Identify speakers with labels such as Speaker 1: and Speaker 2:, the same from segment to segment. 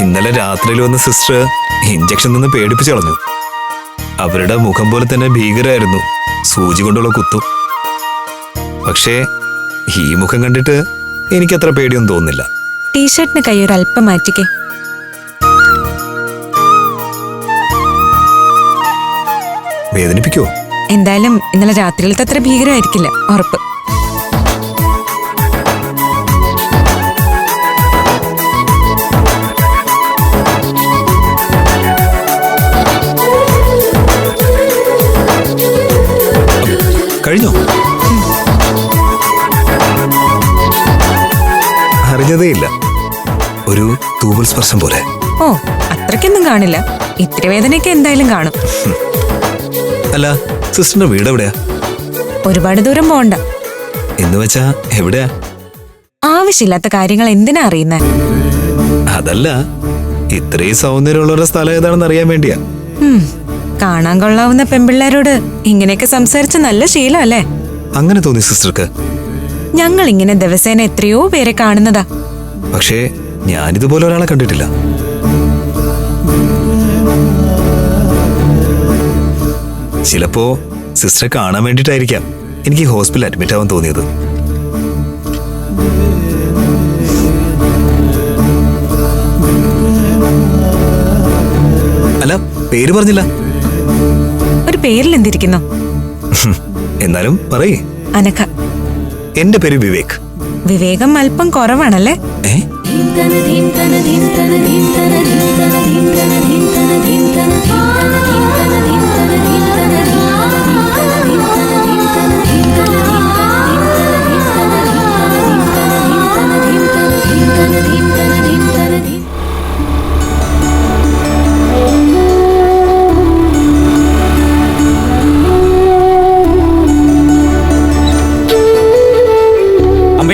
Speaker 1: ഇന്നലെ രാത്രിയിൽ വന്ന സിസ്റ്റർ ഇഞ്ചക്ഷൻ നിന്ന് പേടിപ്പിച്ചു കളഞ്ഞു. അവരുടെ മുഖം പോലെ തന്നെ ഭീകരമായിരുന്നു സൂചി കൊണ്ടുള്ള കുത്തു. പക്ഷേ ഈ മുഖം കണ്ടിട്ട് എനിക്കത്ര പേടിയൊന്നും തോന്നുന്നില്ല.
Speaker 2: ടീഷർട്ടിന് കൈ ഒരു അല്പം മാറ്റിക്കേ.
Speaker 1: വേദനിപ്പിക്കോ
Speaker 2: എന്തായാലും ഇന്നലെ രാത്രിയിലത്തെ അത്ര ഭീകരമായിരിക്കില്ല. ഉറപ്പ്.
Speaker 1: അറിഞ്ഞതേയില്ല ഒരു തൂവൽ സ്പർശം പോലെ.
Speaker 2: ഓ അത്രയ്ക്കൊന്നും കാണില്ല. ഇത്ര വേദനയ്ക്ക് എന്തായാലും കാണും.
Speaker 1: അല്ല സിസ്റ്ററിന്റെ വീട് എവിടെയാ?
Speaker 2: ഒരുപാട് ദൂരം പോണ്ട.
Speaker 1: എന്ന് വെച്ചാ എവിടെയാ?
Speaker 2: ആവശ്യമില്ലാത്ത കാര്യങ്ങൾ എന്തിനാ അറിയുന്നേ?
Speaker 1: അതല്ല ഇത്രയും സൗന്ദര്യമുള്ള സ്ഥലം ഏതാണെന്ന് അറിയാൻ വേണ്ടിയാ.
Speaker 2: കാണാൻ കൊള്ളാവുന്ന പെമ്പിള്ളേരോട് ഇങ്ങനെയൊക്കെ സംസാരിച്ച നല്ല ശീലം അല്ലേ?
Speaker 1: അങ്ങനെ തോന്നി സിസ്റ്റർക്ക്.
Speaker 2: ഞങ്ങൾ ഇങ്ങനെ ദിവസേന എത്രയോ പേരെ കാണുന്നതാ.
Speaker 1: പക്ഷേ ഞാനിതുപോലെ ഒരാളെ കണ്ടിട്ടില്ല. ചിലപ്പോ സിസ്റ്ററെ കാണാൻ വേണ്ടിയിട്ടായിരിക്കാം എനിക്ക് ഹോസ്പിറ്റലിൽ അഡ്മിറ്റ് ആവാൻ തോന്നിയത്. അല്ല പേര് പറഞ്ഞില്ല.
Speaker 2: ഒരു പേരിൽ എന്തിരിക്കുന്നു
Speaker 1: എന്നാലും പറയേ.
Speaker 2: അനഘ
Speaker 1: എന്റെ പേര് വിവേക്
Speaker 2: വിവേകം അല്പം കുറവാണല്ലേ
Speaker 1: ഏ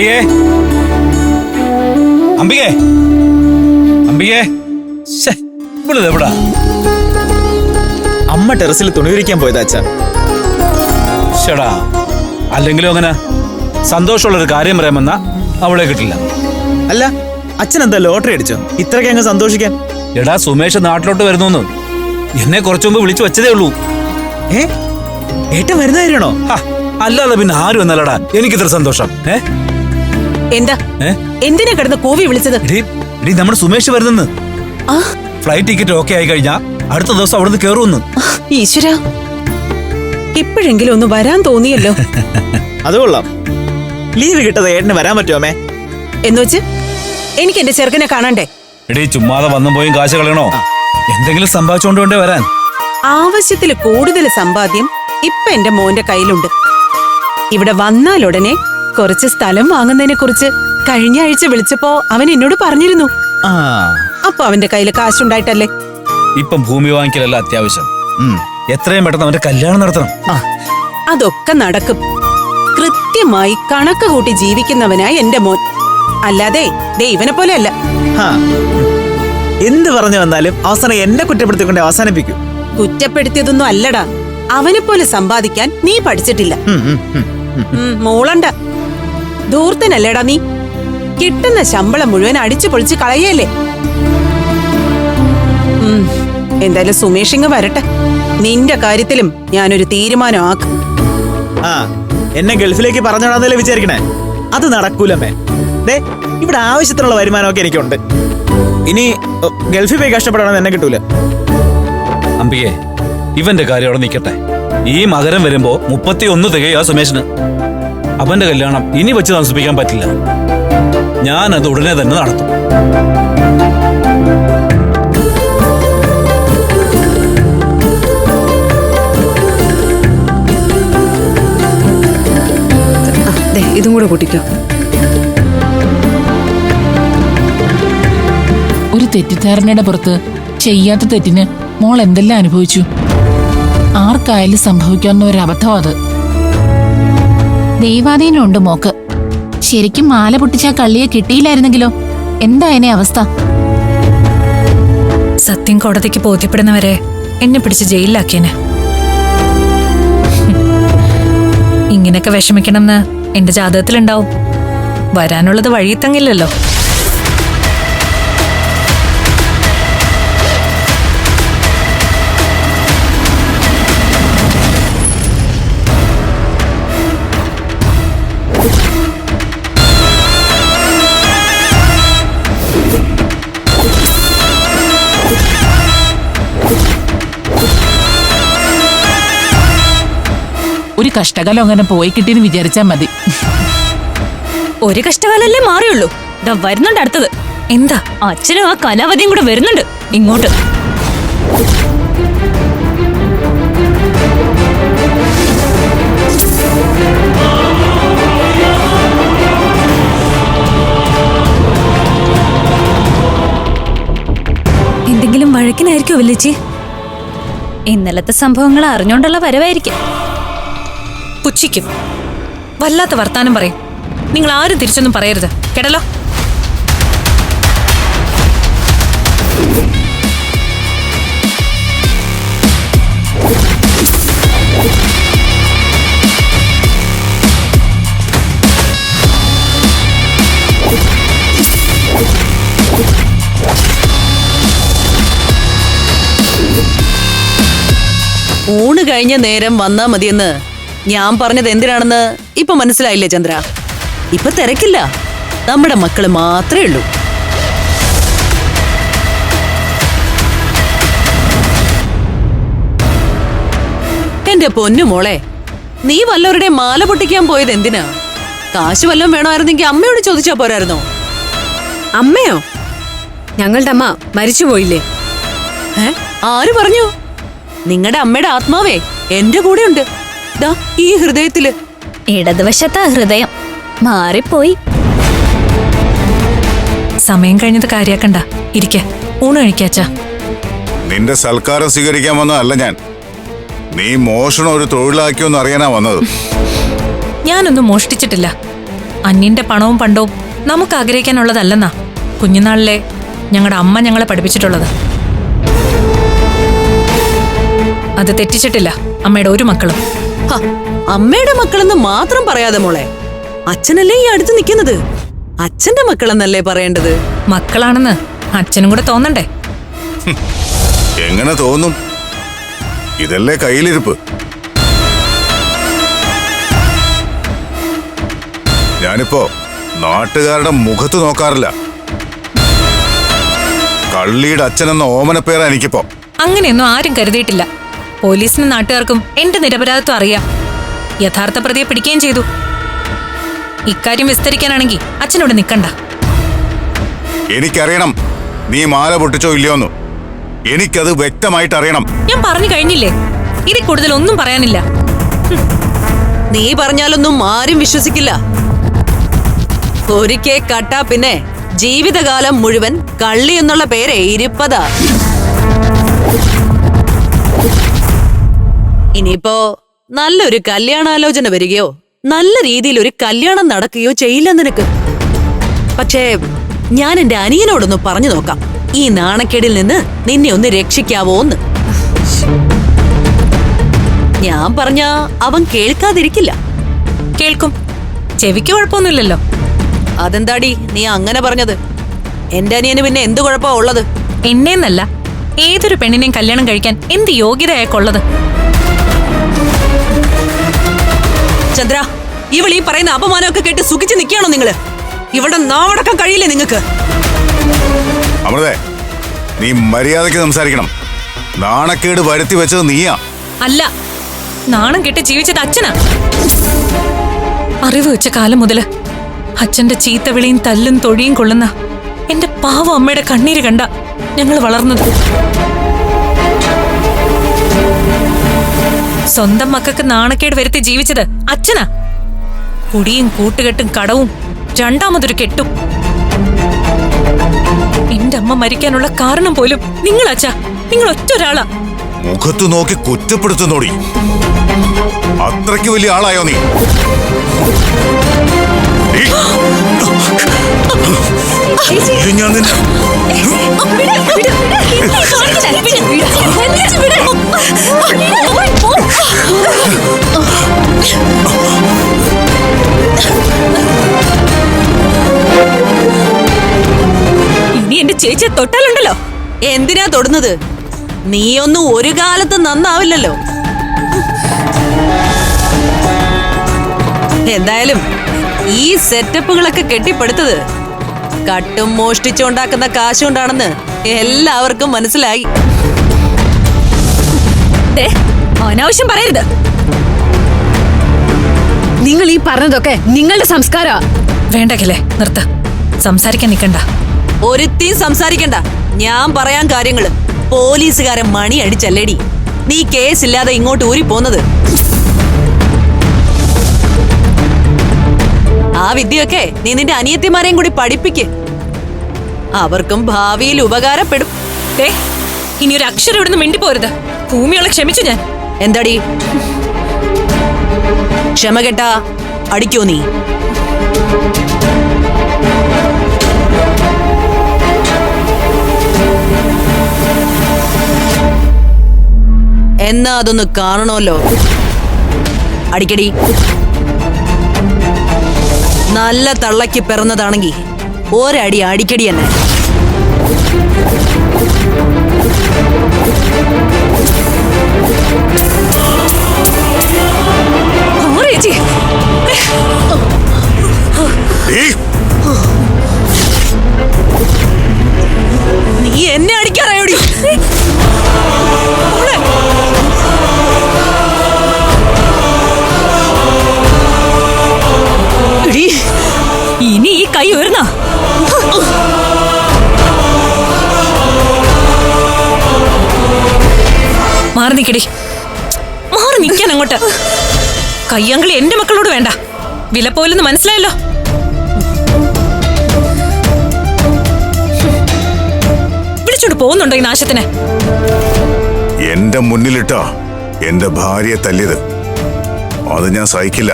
Speaker 3: അമ്പികേ. അമ്പികേ. അമ്പികേ. ഇവിടെ എവിടാ?
Speaker 4: അമ്മ ടെറസിൽ തുണി വിരിക്കാൻ പോയതാ അച്ഛാ.
Speaker 3: ഷടാ അല്ലെങ്കിലും അങ്ങനെ സന്തോഷമുള്ള ഒരു കാര്യം പറയാമെന്ന അവളെ കിട്ടില്ല.
Speaker 4: അല്ല അച്ഛൻ എന്താ ലോട്ടറി അടിച്ചോ? ഇത്രയ്ക്ക് അങ്ങ് സന്തോഷിക്കാൻ?
Speaker 3: എടാ സുമേഷ് നാട്ടിലോട്ട് വരുന്നു എന്നെ കുറച്ചു മുമ്പ് വിളിച്ചു വെച്ചതേ ഉള്ളൂ.
Speaker 4: ഏ? ഏട്ടൻ വരുന്ന കാര്യമാണോ?
Speaker 3: അല്ലാതെ പിന്നെ ആരും എന്നല്ലടാ എനിക്കിത്ര സന്തോഷം. ഏ?
Speaker 5: എന്താ? എന്തിനാ കിടന്ന് കോവി വിളിച്ചത്?
Speaker 3: നമ്മുടെ സുമേഷ് വരുന്നെന്ന്.
Speaker 5: ആ?
Speaker 3: ഫ്ലൈറ്റ് ടിക്കറ്റ് ഓക്കെ ആയി കഴിഞ്ഞാ അടുത്ത ദിവസം അവിടുന്ന് കേറുന്ന്
Speaker 5: ഈശ്വര. ഇപ്പോഴെങ്കിലും ഒന്ന് വരാൻ തോന്നിയല്ലോ.
Speaker 4: അത് കൊള്ളാം. ലീവ് കിട്ടത് ഏട്ടന് വരാൻ പറ്റുമോ
Speaker 5: എന്നുവെച്ച് എനിക്ക് എന്റെ ചെറുക്കനെ കാണണ്ടേ?
Speaker 3: എടീ ചുമ്മാതെ വന്നും പോയും കാശ് കളയണോ? എന്തെങ്കിലും സമ്പാദിച്ചോണ്ട് വേണ്ടേ വരാൻ?
Speaker 5: ആവശ്യത്തിൽ കൂടുതൽ സമ്പാദ്യം ഇപ്പൊ എന്റെ മോന്റെ കയ്യിലുണ്ട്. ഇവിടെ വന്നാലുടനെ കുറച്ച് സ്ഥലം വാങ്ങുന്നതിനെ കുറിച്ച് കഴിഞ്ഞ ആഴ്ച വിളിച്ചപ്പോ അവൻ എന്നോട് പറഞ്ഞിരുന്നു.
Speaker 4: ആ.
Speaker 5: അപ്പൊ അവന്റെ കയ്യിൽ കാശുണ്ടായിട്ടല്ലേ?
Speaker 3: ഇപ്പം ഭൂമി വാങ്ങിക്കലല്ല അത്യാവശ്യം.
Speaker 4: ഉം.
Speaker 3: എത്രയും പെട്ടെന്ന് അവന്റെ കല്യാണം നടത്തണം.
Speaker 4: ആ.
Speaker 5: അതൊക്കെ നടക്കും. കൃത്യമായി കണക്ക് കൂട്ടി ജീവിക്കുന്നവനായി എന്റെ മോൻ. അല്ലാതെ ദേ ഇവനെ പോലെയല്ല.
Speaker 4: ഹാ. എന്ത് പറഞ്ഞു വന്നാലും അവസാനം എന്നെ കുറ്റപ്പെടുത്തിക്കൊണ്ട് അവസാനിപ്പിക്കും.
Speaker 5: കുറ്റപ്പെടുത്തിയതൊന്നും അല്ലടാ. അവനെ പോലെ സമ്പാദിക്കാൻ നീ പഠിച്ചിട്ടില്ല.
Speaker 4: ഉം, ഉം, ഉം, ഉം.
Speaker 5: ഉം, മൂളണ്ട. ധൂർത്തനല്ലേടാ നീ. കിട്ടുന്ന ശമ്പളം മുഴുവൻ അടിച്ചു പൊളിച്ച് കളയല്ലേ? എന്തായാലും സുമേഷിങ് വരട്ടെ. നിന്റെ കാര്യത്തിലും ഞാനൊരു തീരുമാനം ആക്കും.
Speaker 4: ആ എന്നെ ഗൾഫിലേക്ക് പറഞ്ഞോടാന്നല്ലേ വിചാരിക്കണേ? അത് നടക്കൂലമ്മേ ദേ ഇവിടെ ആവശ്യത്തിനുള്ള വരുമാനമൊക്കെ എനിക്കുണ്ട്. ഇനി ഗൾഫിൽ പോയി കഷ്ടപ്പെടണമെന്ന് എന്നെ കിട്ടൂല.
Speaker 3: അമ്പികെ ഇവന്റെ കാര്യം അവിടെ നിൽക്കട്ടെ. ഈ മകരം വരുമ്പോ മുപ്പത്തി ഒന്ന് തികയാ സുമേഷിന്. അവന്റെ കല്യാണം ഇനി വെച്ച് താമസിപ്പിക്കാൻ പറ്റില്ല. ഞാൻ അത് ഉടനെ തന്നെ നടത്തും.
Speaker 5: ദേ, ഇതും കൂടെ കൂട്ടിക്കോ.
Speaker 6: ഒരു തെറ്റിദ്ധാരണയുടെ പുറത്ത് ചെയ്യാത്ത തെറ്റിന് മോൾ എന്തെല്ലാം അനുഭവിച്ചു? ആർക്കായാലും സംഭവിക്കാവുന്ന ഒരു അബദ്ധം അത്.
Speaker 7: ദൈവാധീനമുണ്ട് മോക്ക്. ശരിക്കും മാല പൊട്ടിച്ച കള്ളിയെ കിട്ടിയില്ലായിരുന്നെങ്കിലോ? എന്താ എന്നെ അവസ്ഥ?
Speaker 2: സത്യം കോടതിക്ക് ബോധ്യപ്പെടുന്നവരെ എന്നെ പിടിച്ച് ജയിലിലാക്കിയനെ. ഇങ്ങനെയൊക്കെ വിഷമിക്കണമെന്ന് എന്റെ ജാതകത്തിലുണ്ടാവും. വരാനുള്ളത് വഴി
Speaker 6: ഒരു കഷ്ടകാലം അങ്ങനെ പോയി കിട്ടിയെന്ന് വിചാരിച്ചാ മതി.
Speaker 8: ഒരു കഷ്ടകാലല്ലേ മാറിയുള്ളൂ. ഇതാ വരുന്നുണ്ട് അടുത്തത്.
Speaker 9: എന്താ?
Speaker 8: അച്ഛനും ആ കലാവതിയും കൂടെ വരുന്നുണ്ട്. ഇങ്ങോട്ട്. എന്തെങ്കിലും വഴക്കിനായിരിക്കും വല്ലേച്ചി? ഇന്നലത്തെ സംഭവങ്ങൾ അറിഞ്ഞോണ്ടുള്ള വരവായിരിക്കും.
Speaker 9: പുച്ഛിക്കും വല്ലാത്ത വർത്താനം പറയും. നിങ്ങൾ ആരും തിരിച്ചൊന്നും പറയരുത്. കേട്ടല്ലോ?
Speaker 10: ഊണ് കഴിഞ്ഞ നേരം വന്നാ മതിയെന്ന് ഞാൻ പറഞ്ഞത് എന്തിനാണെന്ന് ഇപ്പൊ മനസ്സിലായില്ലേ ചന്ദ്ര? ഇപ്പൊ തിരക്കില്ല. നമ്മുടെ മക്കൾ മാത്രമേ ഉള്ളൂ. എന്റെ പൊന്നു മോളെ നീ വല്ലവരുടെ മാല പൊട്ടിക്കാൻ പോയത് എന്തിനാ? കാശ് വല്ലതും വേണമായിരുന്നെങ്കിൽ അമ്മയോട് ചോദിച്ചാ പോരായിരുന്നോ?
Speaker 8: അമ്മയോ? ഞങ്ങളുടെ അമ്മ മരിച്ചുപോയില്ലേ
Speaker 10: പോയില്ലേ? ആര് പറഞ്ഞു? നിങ്ങളുടെ അമ്മയുടെ ആത്മാവേ എന്റെ കൂടെ ഉണ്ട് ദാ ഈ ഹൃദയത്തിൽ.
Speaker 8: ഇടതുവശത്താ ഹൃദയം. മാറിപ്പോയി.
Speaker 9: സമയം കഴിഞ്ഞത് കാര്യാക്കണ്ട. ഇരിക്ക. ഊണ് കഴിക്കാച്ച.
Speaker 11: നിന്റെ സൽക്കാരം സ്വീകരിക്കാൻ വന്നതല്ല ഞാൻ. നീ മോഷണം ഒരു തൊഴിലാക്കിയോന്ന് അറിയാനാ വന്നത്.
Speaker 9: ഞാനൊന്നും മോഷ്ടിച്ചിട്ടില്ല. അന്യന്റെ പണവും പണ്ടവും നമുക്ക് ആഗ്രഹിക്കാനുള്ളതല്ലെന്നാ. കുഞ്ഞുനാളിലെ ഞങ്ങളുടെ അമ്മ ഞങ്ങളെ പഠിപ്പിച്ചിട്ടുള്ളത്. അത് തെറ്റിച്ചിട്ടില്ല. അമ്മയുടെ ഒരു മക്കളും.
Speaker 10: അമ്മയുടെ മക്കളെന്ന് മാത്രം പറയാതെ മോളെ. അച്ഛനല്ലേ ഈ അടുത്ത് നിൽക്കുന്നത്? അച്ഛന്റെ മക്കളെന്നല്ലേ പറയേണ്ടത്?
Speaker 9: മക്കളാണെന്ന് അച്ഛനും കൂടെ തോന്നണ്ടേ?
Speaker 11: എങ്ങനെ തോന്നും? ഇതല്ലേ കയ്യിലിരിപ്പ്. ഞാനിപ്പോ നാട്ടുകാരുടെ മുഖത്ത് നോക്കാറില്ല. കള്ളിയുടെ അച്ഛനെന്ന ഓമനപ്പേരാ എനിക്കിപ്പോ.
Speaker 9: അങ്ങനെയൊന്നും ആരും കരുതിയിട്ടില്ല. പോലീസിനും നാട്ടുകാർക്കും എന്റെ നിരപരാധിത്വം അറിയാം. യഥാർത്ഥ പ്രതിയെ പിടിക്കുകയും ചെയ്തു. ഇക്കാര്യം വിസ്തരിക്കാനാണെങ്കിൽ അച്ഛനോട് നിൽക്കണ്ട.
Speaker 11: എനിക്കറിയണം. നീ മാല പൊട്ടിച്ചോ ഇല്ലയോന്ന്. എനിക്കത് വ്യക്തമായിട്ട് അറിയണം
Speaker 9: ഞാൻ പറഞ്ഞു കഴിഞ്ഞില്ലേ? ഇതിൽ കൂടുതൽ ഒന്നും പറയാനില്ല.
Speaker 10: നീ പറഞ്ഞാലൊന്നും ആരും വിശ്വസിക്കില്ല. ഒരിക്കേ കട്ടാ പിന്നെ ജീവിതകാലം മുഴുവൻ കള്ളി എന്നുള്ള പേരെ ഇരിപ്പതാ. ഇനിയിപ്പോ നല്ലൊരു കല്യാണാലോചന വരികയോ നല്ല രീതിയിൽ ഒരു കല്യാണം നടക്കുകയോ ചെയ്യില്ല നിനക്ക്. പക്ഷേ ഞാൻ എന്റെ അനിയനോടൊന്ന് പറഞ്ഞു നോക്കാം. ഈ നാണക്കേടിൽ നിന്ന് നിന്നെ ഒന്ന് രക്ഷിക്കാവോ എന്ന് ഞാൻ പറഞ്ഞ അവൻ കേൾക്കാതിരിക്കില്ല.
Speaker 9: കേൾക്കും. ചെവിക്ക് കുഴപ്പമൊന്നുമില്ലല്ലോ.
Speaker 10: അതെന്താടി നീ അങ്ങനെ പറഞ്ഞത്? എന്റെ അനിയന് പിന്നെ എന്ത് കുഴപ്പമാ ഉള്ളത്?
Speaker 9: എന്നെന്നല്ല ഏതൊരു പെണ്ണിനെയും കല്യാണം കഴിക്കാൻ എന്ത് യോഗ്യത അയാൾക്കുള്ളത്?
Speaker 10: ചന്ദ്ര ഇവൾ ഈ പറയുന്ന അപമാനമൊക്കെ കേട്ട് സുഖിച്ച് നിൽക്കുകയാണോ നിങ്ങൾ? ഇവളുടെ നാവടക്കം കഴിയില്ലേ നിങ്ങക്ക്
Speaker 11: അമൃതേ നീ മര്യാദയ്ക്ക് സംസാരിക്കണം. നാണക്കേട് വരുത്തി വെച്ചത് നീയാ.
Speaker 9: അല്ല നാണം കെട്ട് ജീവിച്ചത് അച്ഛനാ. അറിവ് വെച്ച കാലം മുതൽ അച്ഛന്റെ ചീത്തവിളിയും തല്ലും തൊഴിയും കൊള്ളുന്ന എന്റെ പാവ അമ്മയുടെ കണ്ണീര് കണ്ട ഞങ്ങൾ വളർന്നത്. സ്വന്തം മക്കൾക്ക് നാണക്കേട് വരുത്തി ജീവിച്ചത് അച്ഛനാ. കുടിയും കൂട്ടുകെട്ടും കടവും രണ്ടാമതൊരു കെട്ടും. എന്റെ അമ്മ മരിക്കാനുള്ള കാരണം പോലും നിങ്ങൾ അച്ഛാ നിങ്ങൾ ഒറ്റ ഒരാളാ
Speaker 11: മുഖത്ത് നോക്കി കുറ്റപ്പെടുത്തുന്നോടി. അത്രയ്ക്ക് വലിയ ആളായോ നീ? ഞാൻ
Speaker 8: ഇനി എന്റെ തൊട്ടാലുണ്ടല്ലോ.
Speaker 10: എന്തിനാ തൊടുന്നത്? നീയൊന്നും ഒരു കാലത്ത് നന്നാവില്ലല്ലോ. എന്തായാലും ഈ സെറ്റപ്പുകളൊക്കെ കെട്ടിപ്പടുത്തത് കട്ടും മോഷ്ടിച്ചുണ്ടാക്കുന്ന കാശുകൊണ്ടാണെന്ന് എല്ലാവർക്കും മനസ്സിലായി.
Speaker 8: അനാവശ്യം പറയരുത്. നിങ്ങൾ ഈ പറഞ്ഞതൊക്കെ നിങ്ങളുടെ സംസ്കാര
Speaker 9: വേണ്ട കിലേ നിർത്ത. സംസാരിക്കാൻ നിൽക്കണ്ട
Speaker 10: ഒരുത്തിയും സംസാരിക്കണ്ട. ഞാൻ പറയാൻ കാര്യങ്ങൾ പോലീസുകാരൻ മണി അടിച്ചല്ലേടി. നീ കേസില്ലാതെ ഇങ്ങോട്ട് ഊരി പോന്നത്. ആ വിദ്യയൊക്കെ നീ നിന്റെ അനിയത്തിമാരെയും കൂടി പഠിപ്പിക്ക്. അവർക്കും ഭാവിയിൽ ഉപകാരപ്പെടും.
Speaker 9: ദേ ഇനി ഒരു അക്ഷരം ഇവിടുന്ന് മിണ്ടിപ്പോരുത്. ഭൂമിയോളെ ക്ഷമിച്ചു ഞാൻ.
Speaker 10: എന്താടി? ക്ഷമ കെട്ടാ അടിക്കോ നീ? എന്നാ അതൊന്ന് കാണണമല്ലോ. അടിക്കടി. നല്ല തള്ളയ്ക്ക് പിറന്നതാണെങ്കി ഒരടി അടിക്കടി തന്നെ
Speaker 8: മാറി
Speaker 9: നിൽക്കടി മാറി നിൽക്കാൻ അങ്ങോട്ട്. കയ്യാങ്കളി എന്റെ മക്കളോട് വേണ്ട. വില പോലെന്ന് മനസ്സിലായല്ലോ. വിളിച്ചോണ്ട് പോകുന്നുണ്ടോ ഈ നാശത്തിന്?
Speaker 11: എന്റെ മുന്നിലിട്ടോ എന്റെ ഭാര്യയെ തല്ലിയത്. അത് ഞാൻ സഹിക്കില്ല.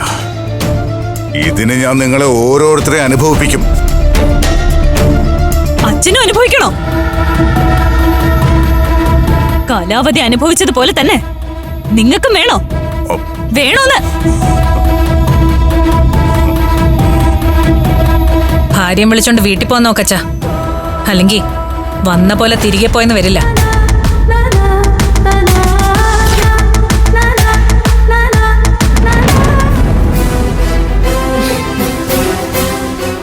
Speaker 11: ഇതിന് ഞാൻ നിങ്ങളെ ഓരോരുത്തരെ അനുഭവിപ്പിക്കും.
Speaker 8: അച്ഛനും അനുഭവിക്കണോ? കാലാവധി അനുഭവിച്ചതുപോലെ തന്നെ നിങ്ങൾക്കും വേണോ? വേണോന്ന്?
Speaker 9: ഭാര്യയും വിളിച്ചോണ്ട് വീട്ടിൽ പോകാൻ നോക്കച്ച അല്ലെങ്കിൽ വന്ന പോലെ തിരികെ പോയെന്ന് വരില്ല.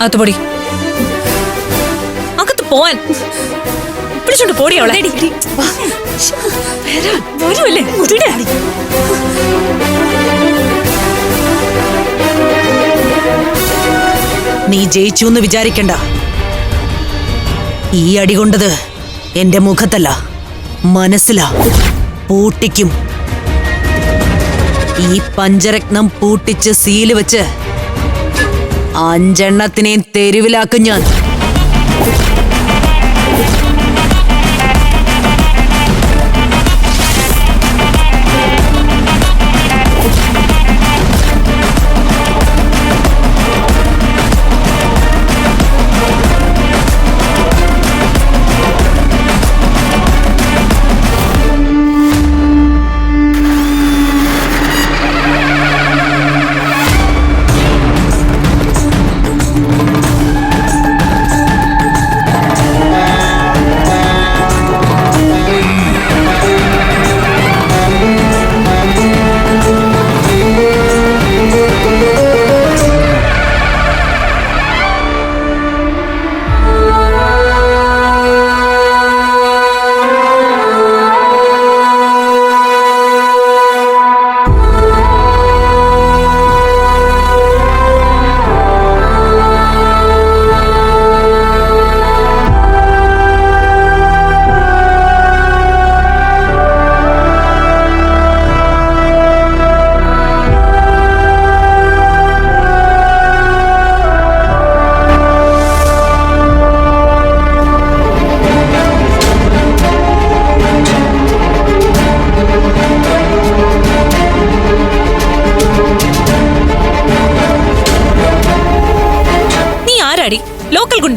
Speaker 9: അകത്തുപൊടി അകത്ത് പോവാൻ. വിളിച്ചോണ്ട് പോടി അവളെ.
Speaker 8: വരുമല്ലേ മുതുടെ
Speaker 10: നീ ജയിച്ചു എന്ന് വിചാരിക്കണ്ട. ഈ അടി കൊണ്ടത് എന്റെ മുഖത്തല്ല മനസ്സിലാ. പൂട്ടിക്കും. ഈ പഞ്ചരത്നം പൂട്ടിച്ച് സീൽ വെച്ച് അഞ്ചെണ്ണത്തിനെയും തെരുവിലാക്കും ഞാൻ.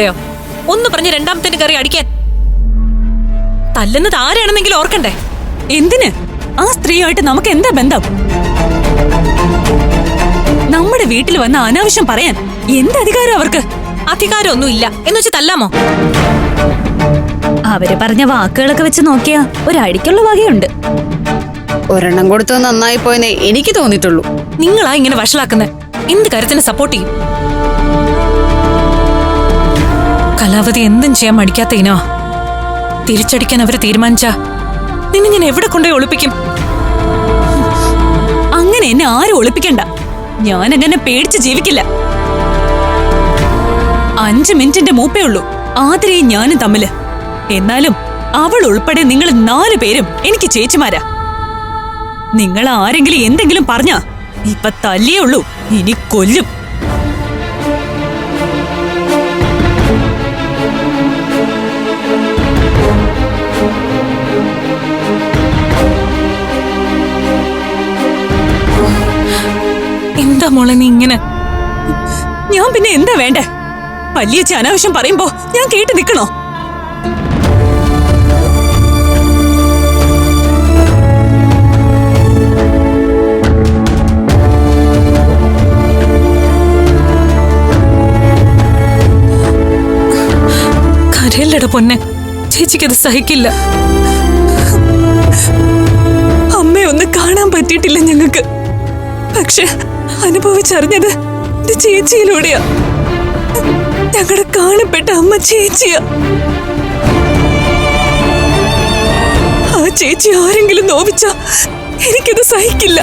Speaker 9: ലോക്കൽ ഒന്ന് പറഞ്ഞ് രണ്ടാമത്തെ കറി അടിക്കാൻ. തല്ലുന്നത് ആരാണെന്നെങ്കിലും ഓർക്കണ്ടേ?
Speaker 8: എന്തിന്? ആ സ്ത്രീയായിട്ട് നമുക്ക് എന്താ ബന്ധം? നമ്മുടെ വീട്ടിൽ വന്ന അനാവശ്യം പറയാൻ എന്ത് അധികാരം അവർക്ക്?
Speaker 9: അധികാരമൊന്നും ഇല്ല. എന്ന് വെച്ച് തല്ലാമോ?
Speaker 8: അവർ പറഞ്ഞ വാക്കുകളൊക്കെ വെച്ച് നോക്കിയാ ഒരടിക്കുള്ള വകയുണ്ട്.
Speaker 12: ഒരെണ്ണം കൊടുത്തത് നന്നായി പോയെന്നേ എനിക്ക് തോന്നിയിട്ടുള്ളൂ.
Speaker 9: നിങ്ങളാ ഇങ്ങനെ വഷളാക്കുന്നത് എന്ത് കാര്യത്തിന് സപ്പോർട്ട് ചെയ്യും? കലാവധി എന്തും ചെയ്യാൻ മടിക്കാത്ത ഇനോ. തിരിച്ചടിക്കാൻ അവർ തീരുമാനിച്ച. നിന്നെ ഞാൻ എവിടെ കൊണ്ടുപോയി ഒളിപ്പിക്കും?
Speaker 8: അങ്ങനെ എന്നെ ആരും ഒളിപ്പിക്കണ്ട. ഞാൻ അങ്ങനെ പേടിച്ച് ജീവിക്കില്ല. അഞ്ചു മിനിറ്റിന്റെ മൂപ്പേ ഉള്ളൂ. ആതിരയും ഞാനും തമ്മിൽ. എന്നാലും അവൾ ഉൾപ്പെടെ നിങ്ങൾ നാലു പേരും എനിക്ക് ചേച്ചിമാരാ. നിങ്ങൾ ആരെങ്കിലും എന്തെങ്കിലും പറഞ്ഞാ ഇപ്പൊ തല്ലിയേ ഉള്ളൂ. ഇനി കൊല്ലും.
Speaker 9: എന്താ മോളെ നീ ഇങ്ങനെ?
Speaker 8: ഞാൻ പിന്നെ എന്താ വേണ്ടേ? വലിയ അനാവശ്യം പറയുമ്പോ ഞാൻ കേട്ട് നിക്കണോ
Speaker 9: കരയല്ലട പൊന്നെ. ചേച്ചിക്കത് സഹിക്കില്ല.
Speaker 8: അമ്മയൊന്ന് കാണാൻ പറ്റിയിട്ടില്ല ഞങ്ങൾക്ക്. പക്ഷെ അനുഭവിച്ചറിഞ്ഞത് എന്റെ ചേച്ചിയിലൂടെയാ. ഞങ്ങളുടെ കാണപ്പെട്ട അമ്മ ചേച്ചിയാ. ആ ചേച്ചി ആരെങ്കിലും നോവിച്ച എനിക്കത് സഹിക്കില്ല.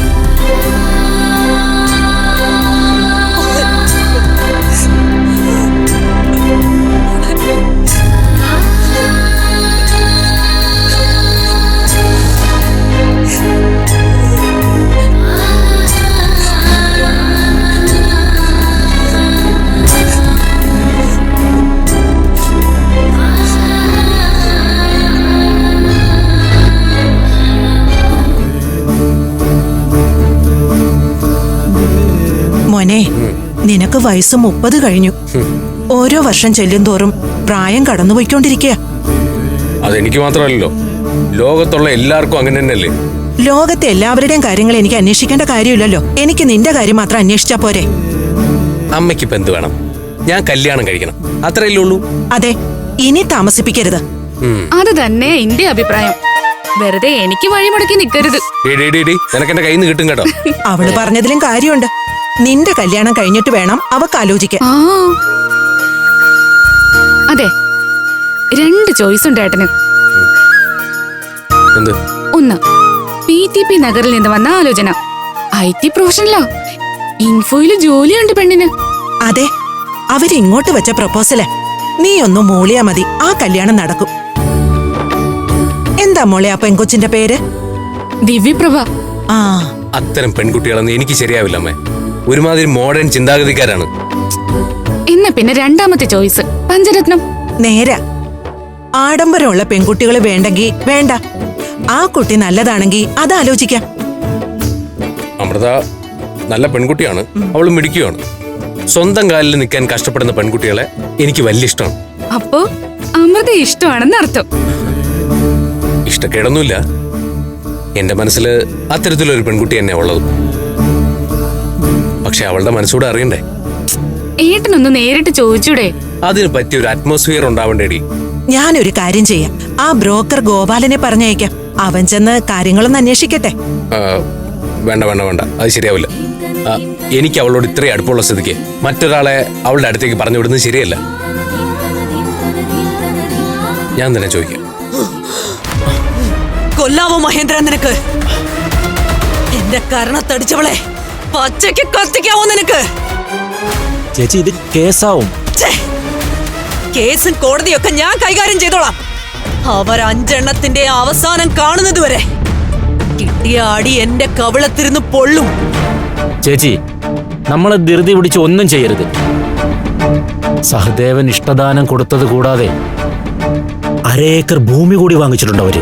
Speaker 13: നിനക്ക് വയസ്സ് മുപ്പത് കഴിഞ്ഞു. ഓരോ വർഷം ചെല്ലും തോറും പ്രായം കടന്നുപോയിക്കൊണ്ടിരിക്കുക
Speaker 14: അതെനിക്ക് മാത്രമല്ലല്ലോ. ലോകത്തുള്ള എല്ലാവർക്കും അങ്ങനെ തന്നെയല്ലേ?
Speaker 13: ലോകത്തെ എല്ലാവരുടെയും കാര്യങ്ങൾ എനിക്ക് അന്വേഷിക്കേണ്ട കാര്യമില്ലല്ലോ. എനിക്ക് നിന്റെ കാര്യം മാത്രം അന്വേഷിച്ചാ പോരെ.
Speaker 14: അമ്മയ്ക്ക് ഇപ്പൊ എന്ത് വേണം? ഞാൻ കല്യാണം കഴിക്കണം. അത്രയല്ലേ ഉള്ളൂ?
Speaker 13: അതെ ഇനി താമസിപ്പിക്കരുത്.
Speaker 12: അത് തന്നെ എന്റെ അഭിപ്രായം. വെറുതെ എനിക്ക് വഴിമുടക്കി നിൽക്കരുത്.
Speaker 14: നിനക്ക് എന്റെ കയ്യിൽ നിന്ന് കിട്ടും കേട്ടോ.
Speaker 13: അവൾ പറഞ്ഞതിലും കാര്യമുണ്ട്. നിന്റെ കല്യാണം കഴിഞ്ഞിട്ട് വേണം അവക്ക് ആലോചിക്കാൻ.
Speaker 12: ആ. അതെ. രണ്ട് ചോയ്സ് ഉണ്ട് ഏട്ടന്.
Speaker 14: എന്ത്?
Speaker 12: ഒന്ന് പി ടി പി നഗറിൽ നിന്ന് വന്ന ആലോചന. I T പ്രൊഫഷനിലോ. ഇൻഫോയിൽ ജോലിയുണ്ട് പെണ്ണിന്.
Speaker 13: അതെ അവരിങ്ങോട്ട് വെച്ച പ്രപ്പോസൽ. നീ ഒന്ന് മോളിയാ മതി ആ കല്യാണം നടക്കും. എന്താ മോളെ ആ പെങ്കൊച്ചിന്റെ പേര്?
Speaker 12: ദിവ്യപ്രഭ.
Speaker 13: ആ.
Speaker 14: അത്തരം പെൺകുട്ടികളൊന്നും എനിക്ക് ശരിയാവില്ല അമ്മേ. ഒരുമാതിരി മോഡേൺ ചിന്താഗതിക്കാരാണ്.
Speaker 12: എന്നാ പിന്നെ രണ്ടാമത്തെ ചോയ്സ്. പഞ്ചരത്നം.
Speaker 13: നേര. ആഡംബരമുള്ള പെൺകുട്ടികൾ വേണ്ടെങ്കിൽ വേണ്ട. ആ കുട്ടി നല്ലതാണെങ്കിൽ അത് ആലോചിക്കാം.
Speaker 14: അമൃത നല്ല പെൺകുട്ടിയാണ്. അവൾ മിടിക്കുകയാണ് സ്വന്തം കാലിൽ നിൽക്കാൻ കഷ്ടപ്പെടുന്ന പെൺകുട്ടികളെ എനിക്ക് വലിയ ഇഷ്ടമാണ്.
Speaker 12: അപ്പോ അമൃത ഇഷ്ടമാണെന്ന് അർത്ഥം.
Speaker 14: ഇഷ്ടക്കേടൊന്നുമില്ല. എന്റെ മനസ്സിൽ അത്തരത്തിലൊരു പെൺകുട്ടി തന്നെ ഉള്ളത്. പക്ഷെ അവളുടെ മനസ്സൂടെ അറിയണ്ടേ?
Speaker 12: ഏട്ടനൊന്ന് നേരിട്ട് ചോദിച്ചൂടെ?
Speaker 14: അതിന് പറ്റിയ ഒരു അറ്റ്മോസ്ഫിയർ ഉണ്ടാവണ്ടേടി.
Speaker 13: ഞാനൊരു കാര്യം ചെയ്യാം. ആ ബ്രോക്കർ ഗോപാലനെ പറഞ്ഞയക്കാം. അവൻ ചെന്ന് കാര്യങ്ങളൊന്ന് അന്വേഷിക്കട്ടെ.
Speaker 14: വേണ്ട വേണ്ട വേണ്ട. അത് ശരിയാവില്ല. എനിക്ക് അവളോട് ഇത്രയും അടുപ്പമുള്ള സ്ഥിതിക്ക് മറ്റൊരാളെ അവളുടെ അടുത്തേക്ക് പറഞ്ഞു വിടുന്നത് ശരിയല്ല. ഞാൻ തന്നെ ചോദിക്കാം.
Speaker 10: കൊല്ലാവോ മഹേന്ദ്ര നിനക്ക്? എന്റെ കരണത്തടിച്ചവളെ. പച്ചയ്ക്ക് കത്തിക്കാവോ നിനക്ക്.
Speaker 4: ചേച്ചി ഇത് കേസാവും!
Speaker 10: കേസും കോടതിയൊക്കെ ഞാൻ കൈകാര്യം ചെയ്തോളാം. അവർ അഞ്ചെണ്ണത്തിന്റെ അവസാനം കാണുന്നത് വരെ കിട്ടിയ അടി എന്റെ കവിളത്തിരുന്ന് പൊള്ളും.
Speaker 15: ചേച്ചി നമ്മളെ ധൃതി പിടിച്ച് ഒന്നും ചെയ്യരുത്. സഹദേവൻ ഇഷ്ടദാനം കൊടുത്തത് കൂടാതെ അരേക്കർ ഭൂമി കൂടി വാങ്ങിച്ചിട്ടുണ്ട് അവർ.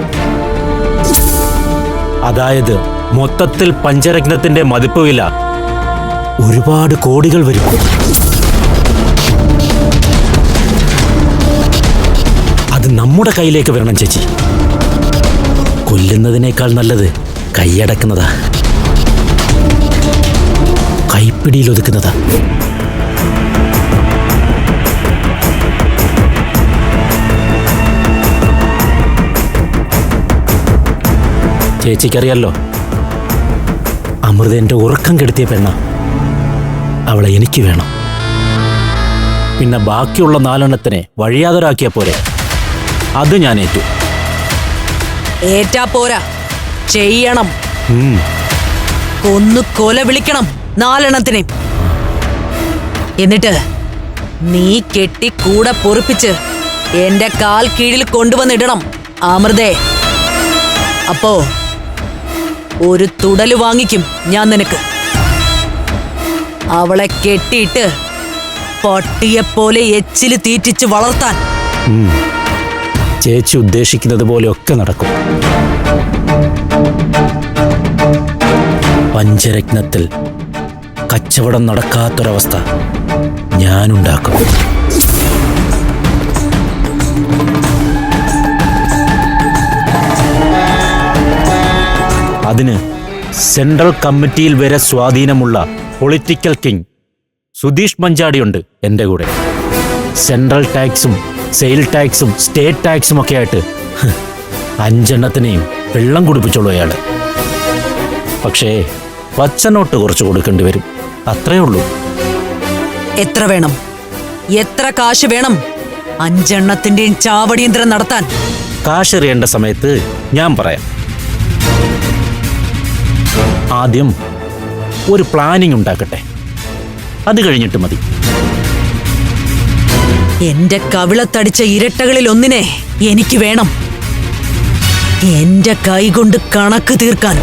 Speaker 15: അതായത് മൊത്തത്തിൽ പഞ്ചരത്നത്തിന്റെ മതിപ്പ് വില ഒരുപാട് കോടികൾ വരും. അത് നമ്മുടെ കയ്യിലേക്ക് വരണം ചേച്ചി. കൊല്ലുന്നതിനേക്കാൾ നല്ലത് കൈയടക്കുന്നതാ. കൈപ്പിടിയിൽ ഒതുക്കുന്നതാ. ചേച്ചിക്കറിയാലോ? അമൃത എന്റെ ഉറക്കം കെടുത്തിയ പെണ്ണ. അവളെ എനിക്ക് വേണം. പിന്നെ ബാക്കിയുള്ള നാലെണ്ണത്തിനെ വഴിയാതൊരാക്കിയ പോരെ. അത് ഞാൻ ഏറ്റു.
Speaker 10: ഏറ്റാ പോരാ. ചെയ്യണം. കൊന്നു കൊല വിളിക്കണം നാലെണ്ണത്തിനെ. എന്നിട്ട് നീ കെട്ടി കൂടെ പൊറിപ്പിച്ച് എന്റെ കാൽ കീഴിൽ കൊണ്ടുവന്നിടണം അമൃതേ. അപ്പോ ഒരു തുടൽ വാങ്ങിക്കും ഞാൻ നിനക്ക്. അവളെ കെട്ടിയിട്ട് പട്ടിയെപ്പോലെ എച്ചിൽ തീറ്റിച്ച് വളർത്താൻ.
Speaker 15: ചേച്ചി ഉദ്ദേശിക്കുന്നത് പോലെയൊക്കെ നടക്കും. പഞ്ചരത്നത്തിൽ കച്ചവടം നടക്കാത്തൊരവസ്ഥ ഞാനുണ്ടാക്കും. അതിന് സെൻട്രൽ കമ്മിറ്റിയിൽ വരെ സ്വാധീനമുള്ള പൊളിറ്റിക്കൽ കിങ് സുധീഷ് മഞ്ചാടിയുണ്ട് എന്റെ കൂടെ. സെൻട്രൽ ടാക്സും സെയിൽ ടാക്സും സ്റ്റേറ്റ് ടാക്സും ഒക്കെ ആയിട്ട് അഞ്ചെണ്ണത്തിനെയും വെള്ളം കുടിപ്പിച്ചോളൂ അയാൾ. പക്ഷേ പച്ചനോട്ട് കുറച്ച് കൊടുക്കേണ്ടി വരും. അത്രേ ഉള്ളൂ.
Speaker 10: എത്ര വേണം? എത്ര കാശ് വേണം? അഞ്ചെണ്ണത്തിന്റെയും ചാവടിയന്ത്രം നടത്താൻ.
Speaker 15: കാശെറിയേണ്ട സമയത്ത് ഞാൻ പറയാം. ആദ്യം ഒരു പ്ലാനിംഗ് ഉണ്ടാക്കട്ടെ. അത് കഴിഞ്ഞിട്ട് മതി.
Speaker 10: എന്റെ കവിളത്തടിച്ച ഇരട്ടകളിൽ ഒന്നിനെ എനിക്ക് വേണം. എന്റെ കൈകൊണ്ട് കണക്ക് തീർക്കാൻ.